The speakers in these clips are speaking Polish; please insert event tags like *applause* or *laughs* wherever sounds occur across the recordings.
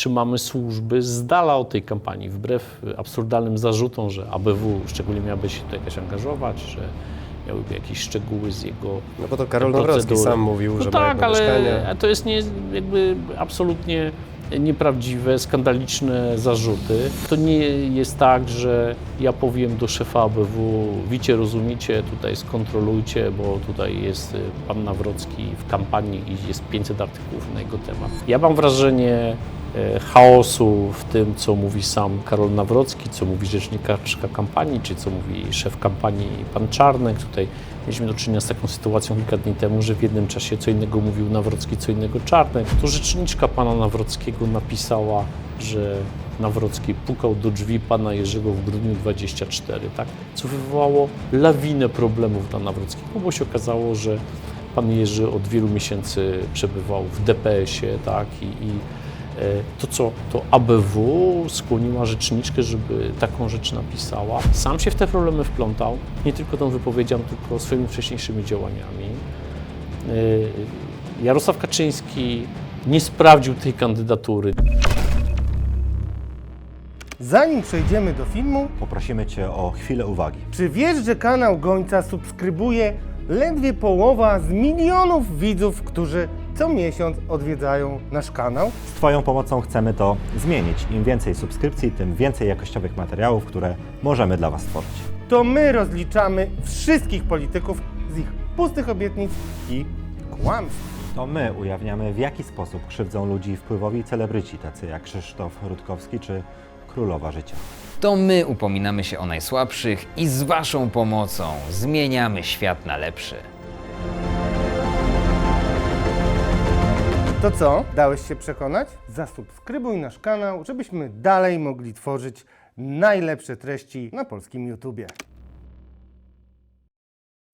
trzymamy służby z dala od tej kampanii, wbrew absurdalnym zarzutom, że ABW szczególnie miałaby się tu jakoś angażować, że miałyby jakieś szczegóły z jego No bo to Karol Nawrocki sam mówił, no że tak, ma ale mieszkanie. to jest nie, jakby absolutnie nieprawdziwe, skandaliczne zarzuty. To nie jest tak, że ja powiem do szefa ABW, wicie, rozumicie, tutaj skontrolujcie, bo tutaj jest y, pan Nawrocki w kampanii i jest 500 artykułów na jego temat. Ja mam wrażenie chaosu w tym, co mówi sam Karol Nawrocki, co mówi rzecznikarka kampanii, czy co mówi szef kampanii pan Czarnek. Tutaj mieliśmy do czynienia z taką sytuacją kilka dni temu, że w jednym czasie co innego mówił Nawrocki, co innego Czarnek. To rzeczniczka pana Nawrockiego napisała, że Nawrocki pukał do drzwi pana Jerzego w grudniu 24, tak? co wywołało lawinę problemów dla Nawrockiego, bo się okazało, że pan Jerzy od wielu miesięcy przebywał w DPS-ie, tak? I, i e, to co, to ABW skłoniła rzeczniczkę, żeby taką rzecz napisała. Sam się w te problemy wplątał, nie tylko tą wypowiedzią, tylko swoimi wcześniejszymi działaniami. E, Jarosław Kaczyński nie sprawdził tej kandydatury. Zanim przejdziemy do filmu, Poprosimy Cię o chwilę uwagi. czy wiesz, że kanał Gońca subskrybuje ledwie połowa z milionów widzów, którzy co miesiąc odwiedzają nasz kanał? Z Twoją pomocą chcemy to zmienić. Im więcej subskrypcji, tym więcej jakościowych materiałów, które możemy dla Was stworzyć. To my rozliczamy wszystkich polityków z ich pustych obietnic i kłamstw. To my ujawniamy, w jaki sposób krzywdzą ludzi wpływowi celebryci, tacy jak Krzysztof Rutkowski czy Królowa Życia. To my upominamy się o najsłabszych i z Waszą pomocą zmieniamy świat na lepszy. To co? Dałeś się przekonać? Zasubskrybuj nasz kanał, żebyśmy dalej mogli tworzyć najlepsze treści na polskim YouTubie.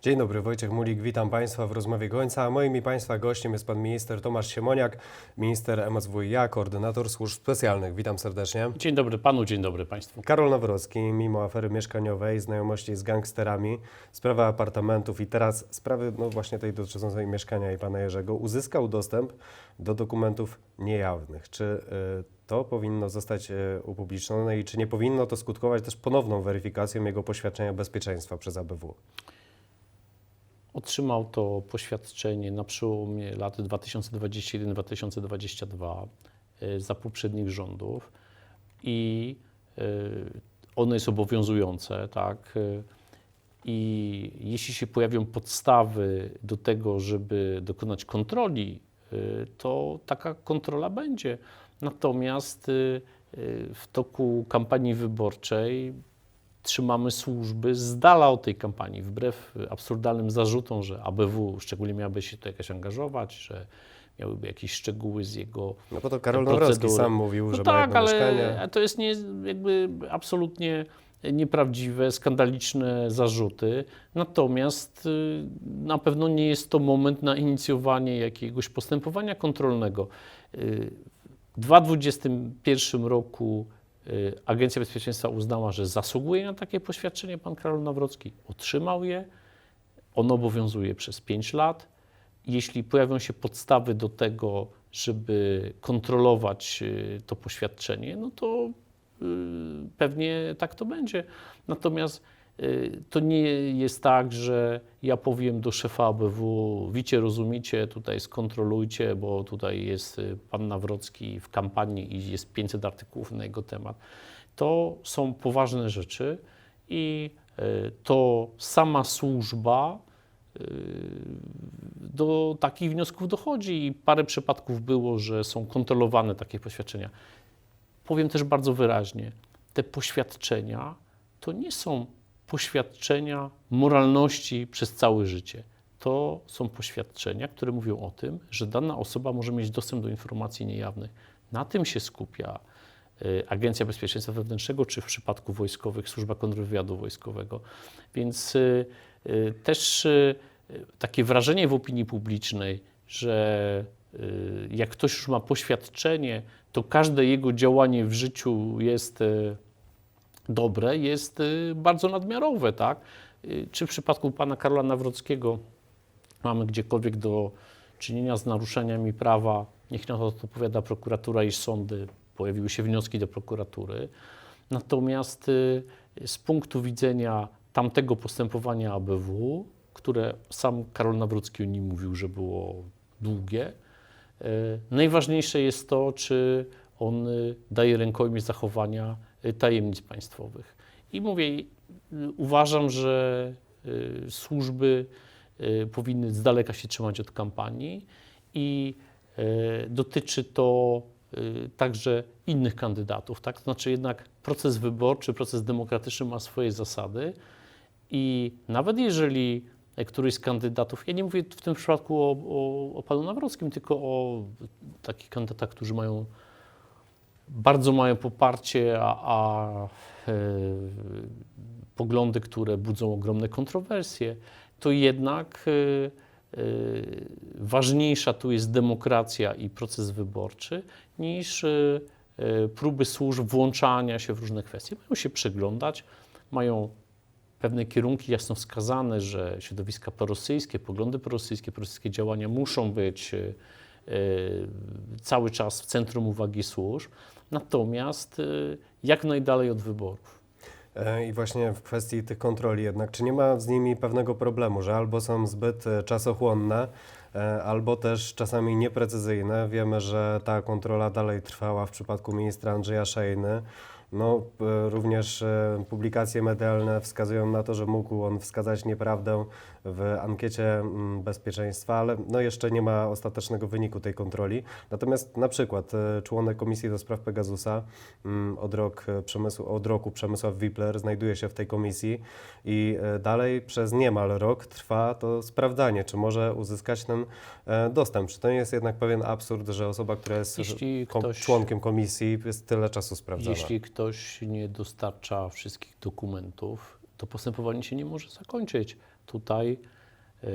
Dzień dobry, Wojciech Mulik, witam Państwa w rozmowie Gońca. A moim i Państwa gościem jest Pan Minister Tomasz Siemoniak, Minister MSWiA, Koordynator Służb Specjalnych. Witam serdecznie. Dzień dobry panu, dzień dobry państwu. Karol Nawrocki, mimo afery mieszkaniowej, znajomości z gangsterami, sprawy apartamentów i teraz sprawy no właśnie tej dotyczącej mieszkania i Pana Jerzego, uzyskał dostęp do dokumentów niejawnych. Czy y, to powinno zostać y, upublicznione i czy nie powinno to skutkować też ponowną weryfikacją jego poświadczenia bezpieczeństwa przez ABW? Otrzymał to poświadczenie na przełomie lat 2021-2022 y, za poprzednich rządów i y, ono jest obowiązujące, tak? y, I jeśli się pojawią podstawy do tego, żeby dokonać kontroli, to taka kontrola będzie. Natomiast w toku kampanii wyborczej trzymamy służby z dala od tej kampanii, wbrew absurdalnym zarzutom, że ABW szczególnie miałaby się tu jakoś angażować, że miałyby jakieś szczegóły z jego No bo to Karol Nawrocki sam mówił, No że ma tak, jedno ale mieszkanie. to jest nie, jakby absolutnie nieprawdziwe, skandaliczne zarzuty. Natomiast y, na pewno nie jest to moment na inicjowanie jakiegoś postępowania kontrolnego. Y, W 2021 roku Agencja Bezpieczeństwa uznała, że zasługuje na takie poświadczenie pan Karol Nawrocki. Otrzymał je. Ono obowiązuje przez 5 lat. Jeśli pojawią się podstawy do tego, żeby kontrolować y, to poświadczenie, no to y, pewnie tak to będzie. Natomiast y, to nie jest tak, że ja powiem do szefa ABW, wicie, rozumicie, tutaj skontrolujcie, bo tutaj jest y, pan Nawrocki w kampanii i jest 500 artykułów na jego temat. To są poważne rzeczy i y, to sama służba do takich wniosków dochodzi i parę przypadków było, że są kontrolowane takie poświadczenia. Powiem też bardzo wyraźnie, te poświadczenia to nie są poświadczenia moralności przez całe życie. To są poświadczenia, które mówią o tym, że dana osoba może mieć dostęp do informacji niejawnych. Na tym się skupia y, Agencja Bezpieczeństwa Wewnętrznego, czy w przypadku wojskowych Służba Kontrwywiadu Wojskowego. Więc y, y, też takie wrażenie w opinii publicznej, że jak ktoś już ma poświadczenie, to każde jego działanie w życiu jest dobre, jest y, bardzo nadmiarowe, tak? Y, Czy w przypadku pana Karola Nawrockiego mamy gdziekolwiek do czynienia z naruszeniami prawa, niech na to odpowiada prokuratura i sądy. pojawiły się wnioski do prokuratury. Natomiast y, z punktu widzenia tamtego postępowania ABW, które sam Karol Nawrocki o nim mówił, że było długie, najważniejsze jest to, czy on daje rękojmię zachowania tajemnic państwowych. I mówię, y, uważam, że y, służby y, powinny z daleka się trzymać od kampanii i y, dotyczy to y, także innych kandydatów. Tak? To znaczy jednak proces wyborczy, proces demokratyczny ma swoje zasady i nawet jeżeli któryś z kandydatów, ja nie mówię w tym przypadku o, o, o panu Nawrockim, tylko o takich kandydatach, którzy mają bardzo małe poparcie, a, a e, poglądy, które budzą ogromne kontrowersje, to jednak e, e, ważniejsza tu jest demokracja i proces wyborczy niż e, e, próby służb włączania się w różne kwestie. Mają się przeglądać, mają pewne kierunki jasno wskazane, że środowiska prorosyjskie, poglądy prorosyjskie, prorosyjskie działania muszą być e, e, cały czas w centrum uwagi służb, natomiast e, jak najdalej od wyborów. E, I właśnie w kwestii tych kontroli jednak, czy nie ma z nimi pewnego problemu, że albo są zbyt e, czasochłonne, e, albo też czasami nieprecyzyjne. Wiemy, że ta kontrola dalej trwała w przypadku ministra Andrzeja Szejny. No, również publikacje medialne wskazują na to, że mógł on wskazać nieprawdę w ankiecie mm, bezpieczeństwa, ale no jeszcze nie ma ostatecznego wyniku tej kontroli. Natomiast na przykład e, członek Komisji do Spraw Pegasusa mm, od, rok, e, przemysł, od roku Przemysław Wipler znajduje się w tej komisji i e, dalej przez niemal rok trwa to sprawdzanie, czy może uzyskać ten dostęp. Czy to nie jest jednak pewien absurd, że osoba, która jest ktoś- członkiem komisji jest tyle czasu sprawdzana? Jeśli ktoś nie dostarcza wszystkich dokumentów, to postępowanie się nie może zakończyć. Tutaj e,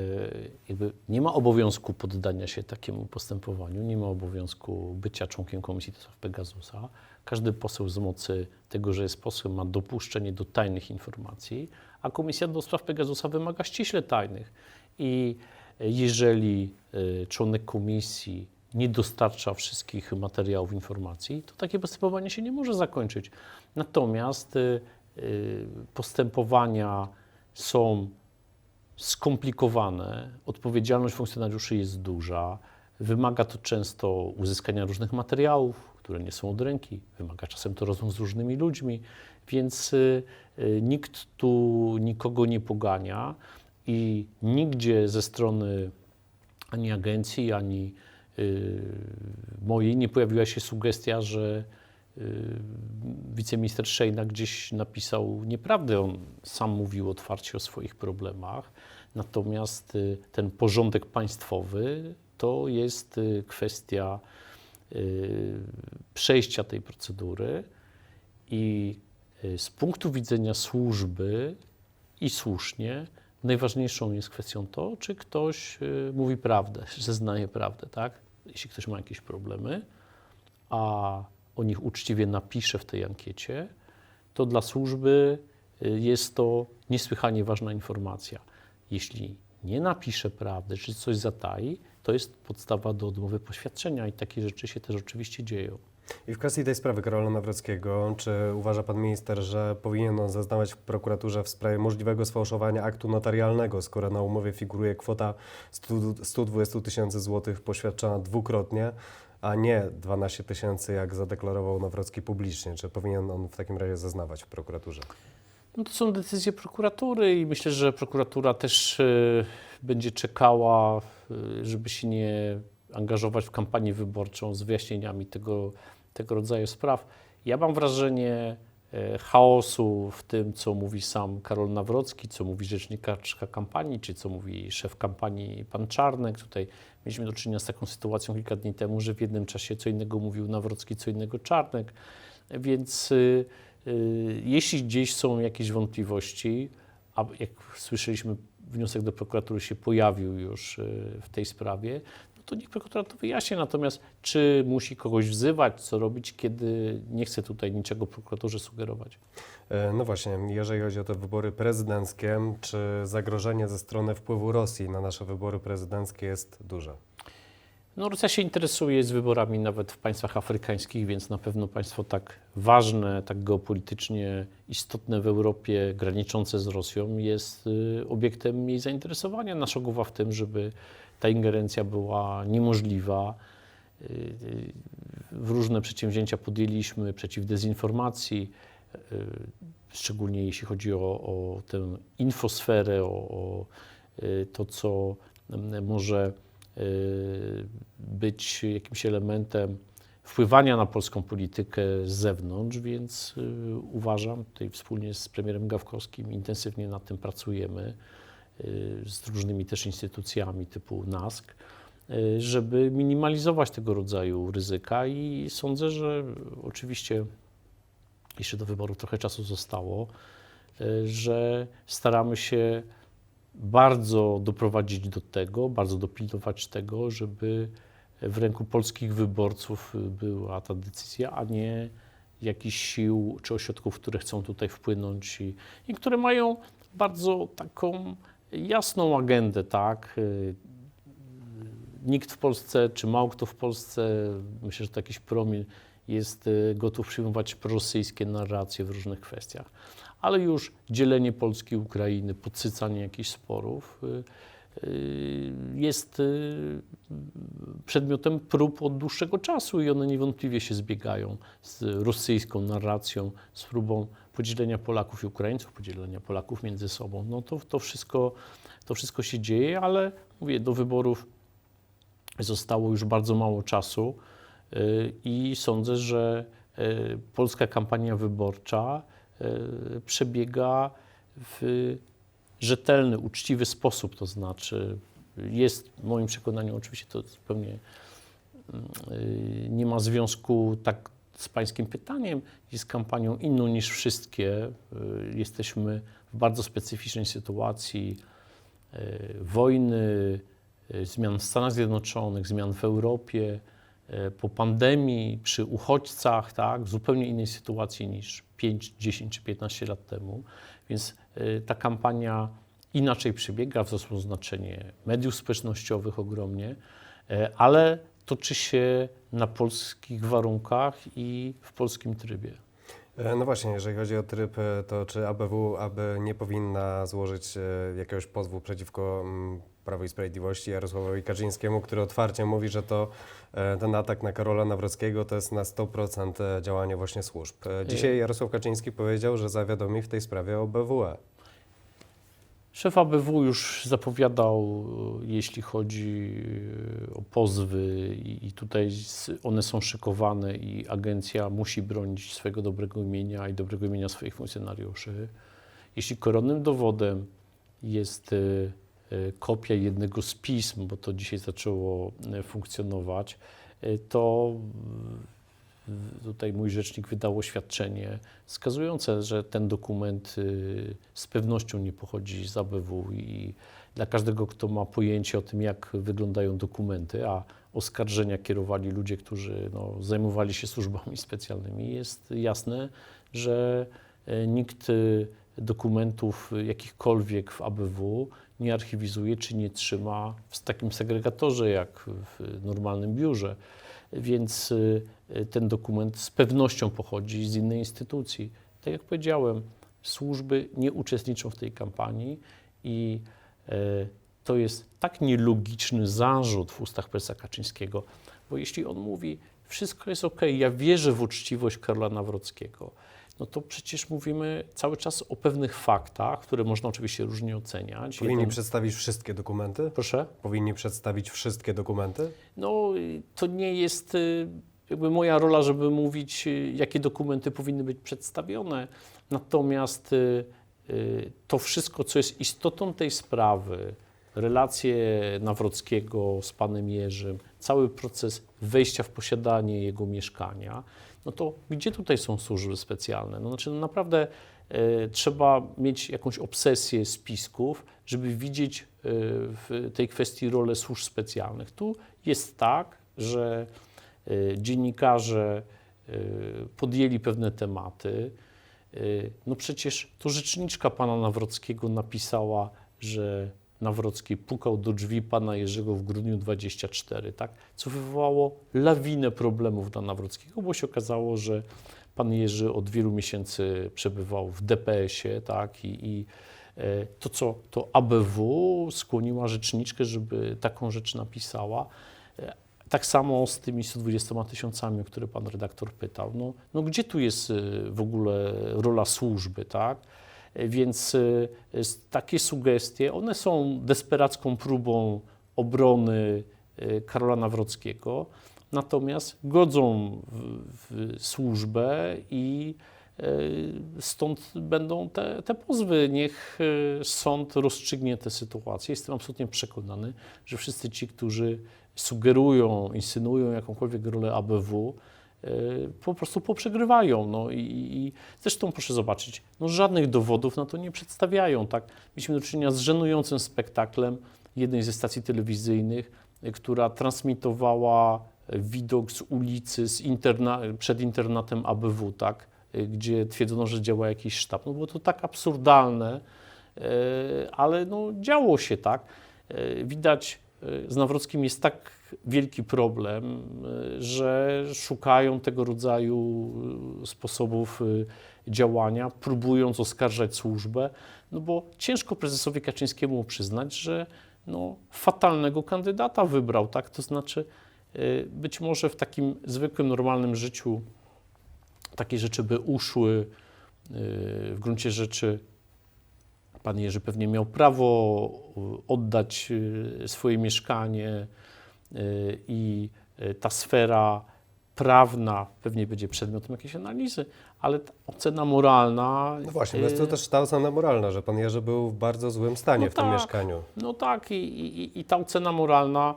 jakby nie ma obowiązku poddania się takiemu postępowaniu, nie ma obowiązku bycia członkiem Komisji do Spraw Pegasusa. Każdy poseł z mocy tego, że jest posłem, ma dopuszczenie do tajnych informacji, a Komisja do Spraw Pegasusa wymaga ściśle tajnych. I jeżeli e, członek komisji nie dostarcza wszystkich materiałów, informacji, to takie postępowanie się nie może zakończyć. Natomiast y, postępowania są skomplikowane, odpowiedzialność funkcjonariuszy jest duża, wymaga to często uzyskania różnych materiałów, które nie są od ręki, wymaga czasem to rozmów z różnymi ludźmi, więc y, y, nikt tu nikogo nie pogania i nigdzie ze strony ani agencji, ani y, mojej nie pojawiła się sugestia, że wiceminister Szejna gdzieś napisał nieprawdę. On sam mówił otwarcie o swoich problemach. Natomiast y, ten porządek państwowy to jest y, kwestia y, przejścia tej procedury i z punktu widzenia służby i słusznie, najważniejszą jest kwestią to, czy ktoś mówi prawdę, *laughs* zeznaje prawdę, tak? Jeśli ktoś ma jakieś problemy, a o nich uczciwie napisze w tej ankiecie, to dla służby jest to niesłychanie ważna informacja. Jeśli nie napisze prawdy, czy coś zatai, to jest podstawa do odmowy poświadczenia i takie rzeczy się też oczywiście dzieją. I w kwestii tej sprawy Karola Nawrockiego, czy uważa pan minister, że powinien on zeznawać w prokuraturze w sprawie możliwego sfałszowania aktu notarialnego, skoro na umowie figuruje kwota 100 120 tysięcy złotych poświadczona dwukrotnie, a nie 12 tysięcy, jak zadeklarował Nawrocki publicznie? Czy powinien on w takim razie zeznawać w prokuraturze? No to są decyzje prokuratury i myślę, że prokuratura też y, będzie czekała, y, żeby się nie angażować w kampanię wyborczą z wyjaśnieniami tego, tego rodzaju spraw. Ja mam wrażenie e, chaosu w tym, co mówi sam Karol Nawrocki, co mówi rzecznikarka kampanii, czy co mówi szef kampanii pan Czarnek. Tutaj mieliśmy do czynienia z taką sytuacją kilka dni temu, że w jednym czasie co innego mówił Nawrocki, co innego Czarnek. Więc jeśli gdzieś są jakieś wątpliwości, a jak słyszeliśmy, wniosek do prokuratury się pojawił już y, w tej sprawie, no to niech prokuratura to wyjaśni. Natomiast czy musi kogoś wzywać, co robić, kiedy nie chce tutaj niczego prokuraturze sugerować? E, No właśnie, jeżeli chodzi o te wybory prezydenckie, czy zagrożenie ze strony wpływu Rosji na nasze wybory prezydenckie jest duże? No, Rosja się interesuje z wyborami nawet w państwach afrykańskich, więc na pewno państwo tak ważne, tak geopolitycznie istotne w Europie, graniczące z Rosją, jest y, obiektem jej zainteresowania. Nasza głowa w tym, żeby ta ingerencja była niemożliwa. Y, y, W różne przedsięwzięcia podjęliśmy przeciw dezinformacji, szczególnie jeśli chodzi o, o tę infosferę, o, o to, co może być jakimś elementem wpływania na polską politykę z zewnątrz, więc y, uważam, tutaj wspólnie z premierem Gawkowskim intensywnie nad tym pracujemy, y, z różnymi też instytucjami typu NASK, y, żeby minimalizować tego rodzaju ryzyka i sądzę, że oczywiście jeszcze do wyborów trochę czasu zostało, y, że staramy się bardzo doprowadzić do tego, bardzo dopilnować tego, żeby w ręku polskich wyborców była ta decyzja, a nie jakichś sił czy ośrodków, które chcą tutaj wpłynąć i, i które mają bardzo taką jasną agendę, tak? Nikt w Polsce, czy mało kto w Polsce, myślę, że to jakiś promil, jest gotów przyjmować prorosyjskie narracje w różnych kwestiach. Ale już dzielenie Polski i Ukrainy, podsycanie jakichś sporów y, y, jest y, przedmiotem prób od dłuższego czasu i one niewątpliwie się zbiegają z rosyjską narracją, z próbą podzielenia Polaków i Ukraińców, podzielenia Polaków między sobą. No to, to, wszystko, to wszystko się dzieje, ale mówię, do wyborów zostało już bardzo mało czasu i sądzę, że polska kampania wyborcza przebiega w rzetelny, uczciwy sposób, to znaczy jest w moim przekonaniu, oczywiście to zupełnie y, nie ma związku tak z pańskim pytaniem, jest kampanią inną niż wszystkie. Y, Jesteśmy w bardzo specyficznej sytuacji wojny, zmian w Stanach Zjednoczonych, zmian w Europie, po pandemii, przy uchodźcach, tak, w zupełnie innej sytuacji niż 5, 10 czy 15 lat temu. Więc y, ta kampania inaczej przebiega, wzrosło znaczenie mediów społecznościowych ogromnie, y, ale toczy się na polskich warunkach i w polskim trybie. E, No właśnie, jeżeli chodzi o tryb, e, to czy ABW aby nie powinna złożyć e, jakiegoś pozwu przeciwko Prawu i Sprawiedliwości Jarosławowi Kaczyńskiemu, który otwarcie mówi, że to e, ten atak na Karola Nawrockiego to jest na 100% działanie właśnie służb. E, Dzisiaj Jarosław Kaczyński powiedział, że zawiadomi w tej sprawie o BWE. Szef ABW już zapowiadał, e, jeśli chodzi e, o pozwy, i tutaj one są szykowane, i agencja musi bronić swojego dobrego imienia i dobrego imienia swoich funkcjonariuszy. Jeśli koronnym dowodem jest e, e, kopia jednego z pism, bo to dzisiaj zaczęło e, funkcjonować, e, to tutaj mój rzecznik wydał oświadczenie wskazujące, że ten dokument y, z pewnością nie pochodzi z ABW i dla każdego, kto ma pojęcie o tym, jak wyglądają dokumenty, a oskarżenia kierowali ludzie, którzy no, zajmowali się służbami specjalnymi, jest jasne, że nikt y, dokumentów y, jakichkolwiek w ABW nie archiwizuje czy nie trzyma w takim segregatorze jak w normalnym biurze. Więc y, y, ten dokument z pewnością pochodzi z innej instytucji. Tak jak powiedziałem, służby nie uczestniczą w tej kampanii i e, to jest tak nielogiczny zarzut w ustach prezesa Kaczyńskiego, bo jeśli on mówi, wszystko jest ok, ja wierzę w uczciwość Karola Nawrockiego, no to przecież mówimy cały czas o pewnych faktach, które można oczywiście różnie oceniać. Powinni Jeden- przedstawić wszystkie dokumenty? Proszę? Powinni przedstawić wszystkie dokumenty? No, y, to nie jest y, jakby moja rola, żeby mówić, y, jakie dokumenty powinny być przedstawione. Natomiast to wszystko, co jest istotą tej sprawy, relacje Nawrockiego z panem Jerzym, cały proces wejścia w posiadanie jego mieszkania, no to gdzie tutaj są służby specjalne? No, znaczy, no naprawdę e, trzeba mieć jakąś obsesję spisków, żeby widzieć e, w tej kwestii rolę służb specjalnych. Tu jest tak, że e, dziennikarze podjęli pewne tematy. No przecież to rzeczniczka pana Nawrockiego napisała, że Nawrocki pukał do drzwi pana Jerzego w grudniu 24, tak? co wywołało lawinę problemów dla Nawrockiego, bo się okazało, że pan Jerzy od wielu miesięcy przebywał w DPS-ie tak? I, i e, to, co to ABW skłoniła rzeczniczkę, żeby taką rzecz napisała. E, Tak samo z tymi 120 tysiącami, o które pan redaktor pytał. No, no gdzie tu jest y, w ogóle rola służby, tak? Więc y, takie sugestie, one są desperacką próbą obrony y, Karola Nawrockiego, natomiast godzą w, w służbę i y, stąd będą te, te pozwy. Niech sąd rozstrzygnie tę sytuację. Jestem absolutnie przekonany, że wszyscy ci, którzy sugerują, insynuują jakąkolwiek rolę ABW, po prostu poprzegrywają. No i, i zresztą proszę zobaczyć, no żadnych dowodów na to nie przedstawiają. Tak? Mieliśmy do czynienia z żenującym spektaklem jednej ze stacji telewizyjnych, y, która transmitowała y, widok z ulicy z interna, przed internatem ABW, tak? y, gdzie twierdzono, że działa jakiś sztab. No było to tak absurdalne, y, ale no, działo się tak. Y, Widać, y, z Nawrockim jest tak wielki problem, y, że szukają tego rodzaju y, sposobów y, działania, próbując oskarżać służbę, no bo ciężko prezesowi Kaczyńskiemu przyznać, że no, fatalnego kandydata wybrał, tak? To znaczy, być może w takim zwykłym, normalnym życiu takie rzeczy by uszły. W gruncie rzeczy pan Jerzy pewnie miał prawo y, oddać y, swoje mieszkanie y, i ta sfera prawna pewnie będzie przedmiotem jakiejś analizy, ale ta ocena moralna. No właśnie, jest to też ta ocena moralna, że pan Jerzy był w bardzo złym stanie No w tym tak. mieszkaniu. No tak, i, i, i ta ocena moralna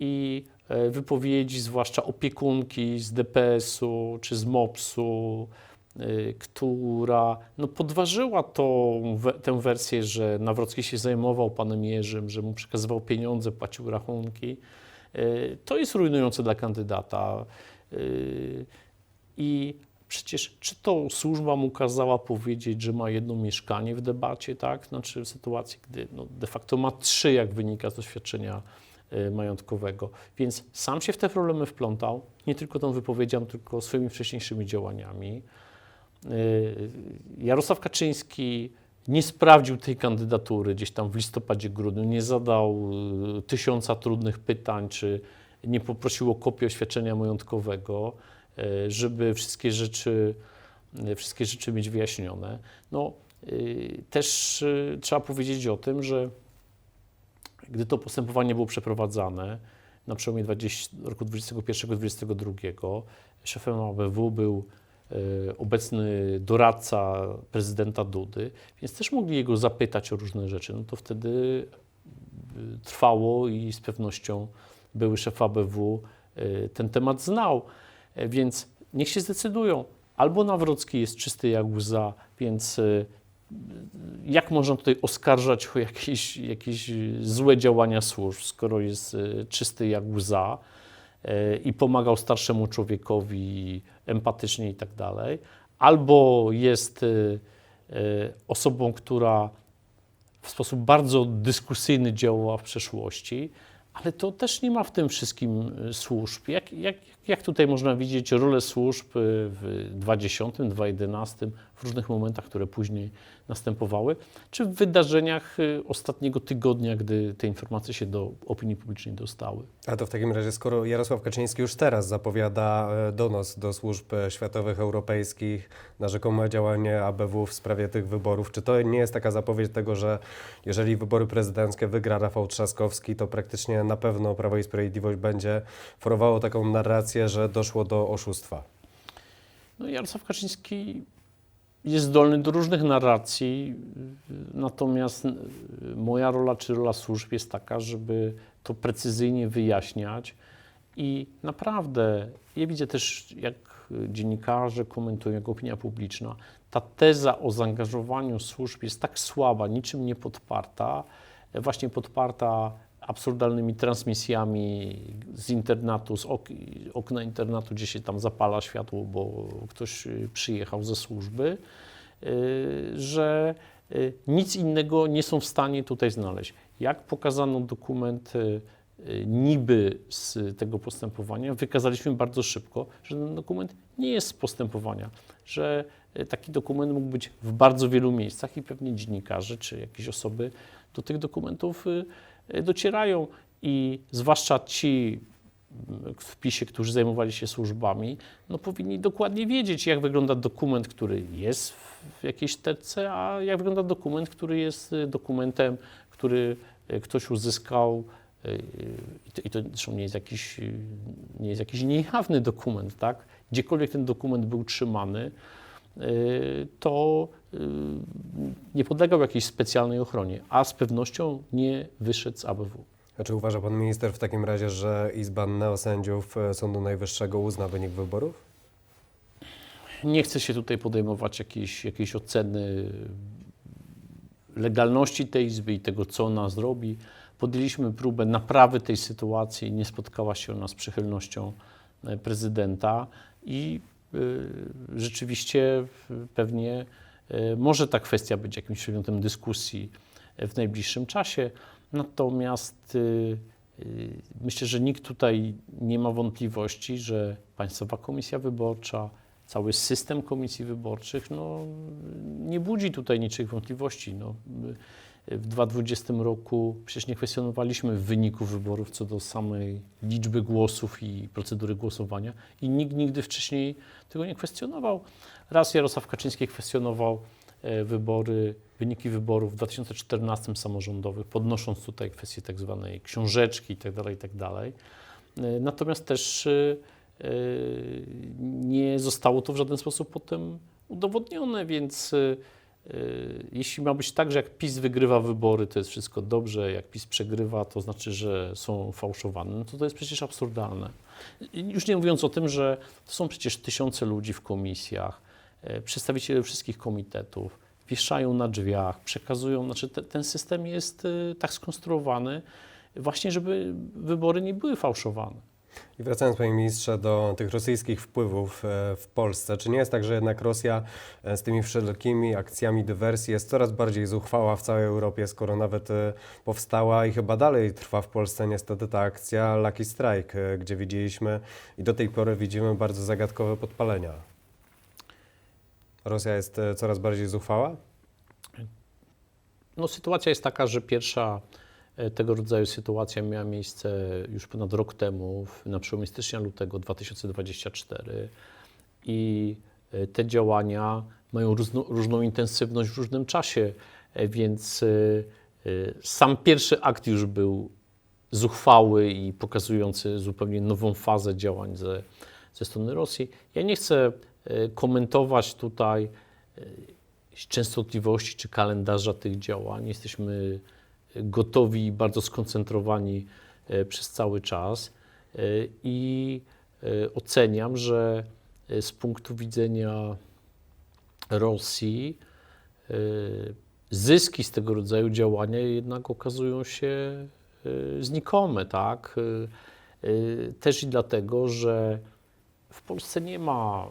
i e, wypowiedzi, zwłaszcza opiekunki z DPS-u czy z MOPS-u, która no, podważyła tę wersję, że Nawrocki się zajmował panem Jerzym, że mu przekazywał pieniądze, płacił rachunki. Y, To jest rujnujące dla kandydata. Y, I przecież czy to służba mu kazała powiedzieć, że ma jedno mieszkanie w debacie, tak? Znaczy w sytuacji, gdy no, de facto ma trzy, jak wynika z doświadczenia y, majątkowego. Więc sam się w te problemy wplątał, nie tylko tą wypowiedzią, tylko swoimi wcześniejszymi działaniami. Y, Jarosław Kaczyński nie sprawdził tej kandydatury gdzieś tam w listopadzie, grudniu, nie zadał y, tysiąca trudnych pytań, czy nie poprosił o kopię oświadczenia majątkowego, y, żeby wszystkie rzeczy, wszystkie rzeczy mieć wyjaśnione. No, też trzeba powiedzieć o tym, że gdy to postępowanie było przeprowadzane na przełomie 20, roku 2021-2022, szefem ABW był obecny doradca prezydenta Dudy, więc też mogli jego zapytać o różne rzeczy. No to wtedy e, trwało i z pewnością były szef ABW e, ten temat znał. E, Więc niech się zdecydują. Albo Nawrocki jest czysty jak łza, więc e, jak można tutaj oskarżać o jakieś, jakieś złe działania służb, skoro jest e, czysty jak łza e, i pomagał starszemu człowiekowi empatycznie i tak dalej, albo jest e, e, osobą, która w sposób bardzo dyskusyjny działała w przeszłości, ale to też nie ma w tym wszystkim e, służb. Jak, jak, jak tutaj można widzieć rolę służb w 2010, 2011, w różnych momentach, które później następowały, czy w wydarzeniach e, ostatniego tygodnia, gdy te informacje się do opinii publicznej dostały? A to w takim razie, skoro Jarosław Kaczyński już teraz zapowiada e, donos do służb e, światowych, europejskich na rzekome działanie ABW w sprawie tych wyborów, czy to nie jest taka zapowiedź tego, że jeżeli wybory prezydenckie wygra Rafał Trzaskowski, to praktycznie na pewno Prawo i Sprawiedliwość będzie forowało taką narrację, że doszło do oszustwa? No, Jarosław Kaczyński jest zdolny do różnych narracji, natomiast y, moja rola czy rola służb jest taka, żeby to precyzyjnie wyjaśniać i naprawdę, ja widzę też, jak dziennikarze komentują, jak opinia publiczna, ta teza o zaangażowaniu służb jest tak słaba, niczym nie podparta, właśnie podparta absurdalnymi transmisjami z internatu, z ok okna internatu, gdzie się tam zapala światło, bo ktoś y, przyjechał ze służby, y, że y, nic innego nie są w stanie tutaj znaleźć. Jak pokazano dokument niby z tego postępowania, wykazaliśmy bardzo szybko, że ten dokument nie jest z postępowania, że taki dokument mógł być w bardzo wielu miejscach i pewnie dziennikarze czy jakieś osoby do tych dokumentów docierają i zwłaszcza ci mm, w PiSie, którzy zajmowali się służbami, no powinni dokładnie wiedzieć, jak wygląda dokument, który jest w jakiejś tece, a jak wygląda dokument, który jest y, dokumentem, który y, ktoś uzyskał y, i to, zresztą nie jest jakiś, y, nie jest jakiś niejawny dokument, tak? Gdziekolwiek ten dokument był trzymany, y, to y, nie podlegał jakiejś specjalnej ochronie, a z pewnością nie wyszedł z ABW. A czy uważa pan minister w takim razie, że Izba neosędziów e, Sądu Najwyższego uzna wynik wyborów? Nie chcę się tutaj podejmować jakiejś, jakiejś oceny legalności tej Izby i tego, co ona zrobi. Podjęliśmy próbę naprawy tej sytuacji, nie spotkała się ona z przychylnością e, prezydenta i y, rzeczywiście y, pewnie y, może ta kwestia być jakimś przedmiotem dyskusji e, w najbliższym czasie. Natomiast y, y, myślę, że nikt tutaj nie ma wątpliwości, że Państwowa Komisja Wyborcza, cały system komisji wyborczych no, nie budzi tutaj niczych wątpliwości. No, y, w 2020 roku przecież nie kwestionowaliśmy wyników wyborów co do samej liczby głosów i procedury głosowania i nikt nigdy wcześniej tego nie kwestionował. Raz Jarosław Kaczyński kwestionował e, wybory, wyniki wyborów w 2014 samorządowych, podnosząc tutaj kwestię tak zwanej książeczki itd., itd. E, Natomiast też e, nie zostało to w żaden sposób potem udowodnione, więc jeśli ma być tak, że jak PiS wygrywa wybory, to jest wszystko dobrze, jak PiS przegrywa, to znaczy, że są fałszowane, no to to jest przecież absurdalne. Już nie mówiąc o tym, że to są przecież tysiące ludzi w komisjach, e, przedstawiciele wszystkich komitetów, wieszają na drzwiach, przekazują, znaczy te, ten system jest e, tak skonstruowany właśnie, żeby wybory nie były fałszowane. I wracając, panie ministrze, do tych rosyjskich wpływów e, w Polsce, czy nie jest tak, że jednak Rosja e, z tymi wszelkimi akcjami dywersji jest coraz bardziej zuchwała w całej Europie, skoro nawet e, powstała i chyba dalej trwa w Polsce niestety ta akcja Lucky Strike, gdzie widzieliśmy i do tej pory widzimy bardzo zagadkowe podpalenia. Rosja jest coraz bardziej zuchwała? No, sytuacja jest taka, że pierwsza tego rodzaju sytuacja miała miejsce już ponad rok temu, na przełomie stycznia-lutego 2024 i e, te działania mają różno, różną intensywność w różnym czasie, e, więc e, e, sam pierwszy akt już był zuchwały i pokazujący zupełnie nową fazę działań ze, ze strony Rosji. Ja nie chcę e, komentować tutaj e, częstotliwości czy kalendarza tych działań. Jesteśmy gotowi bardzo skoncentrowani e, przez cały czas E, i e, oceniam, że z punktu widzenia Rosji zyski z tego rodzaju działania jednak okazują się znikome, tak? Też i dlatego, że w Polsce nie ma,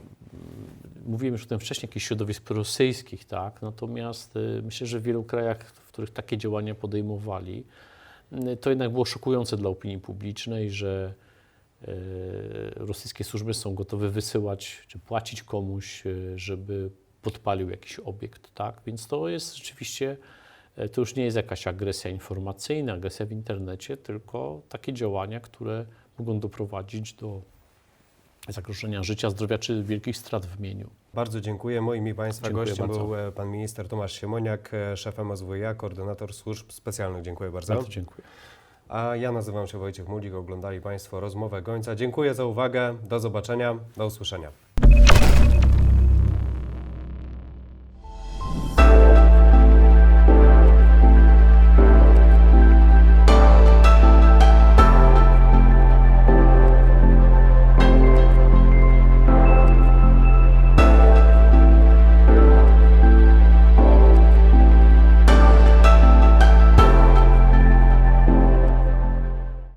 mówiłem już o tym wcześniej, jakichś środowisk prorosyjskich, tak? Natomiast myślę, że w wielu krajach, których takie działania podejmowali, to jednak było szokujące dla opinii publicznej, że y, rosyjskie służby są gotowe wysyłać czy płacić komuś, y, żeby podpalił jakiś obiekt, tak? Więc to jest rzeczywiście, y, to już nie jest jakaś agresja informacyjna, agresja w internecie, tylko takie działania, które mogą doprowadzić do zagrożenia życia, zdrowia czy wielkich strat w mieniu. Bardzo dziękuję. Moim i Państwa Dziękuję gościem bardzo. był e, pan minister Tomasz Siemoniak, e, szef MSWiA, koordynator służb specjalnych. Dziękuję bardzo. Bardzo dziękuję. A ja nazywam się Wojciech Mudzik. Oglądali Państwo rozmowę Gońca. Dziękuję za uwagę. Do zobaczenia. Do usłyszenia.